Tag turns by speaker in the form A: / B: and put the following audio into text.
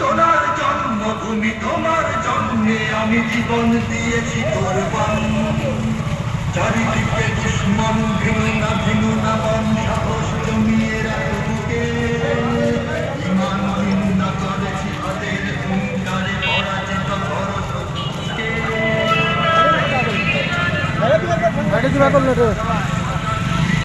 A: সোনার জন্মভূমি, তোমার জন্মে আমি জীবন দিয়েছি চারিদিকে দুশ্মন ভেঙে না ভেঙে না মন সাহস জমিয়ে করেছি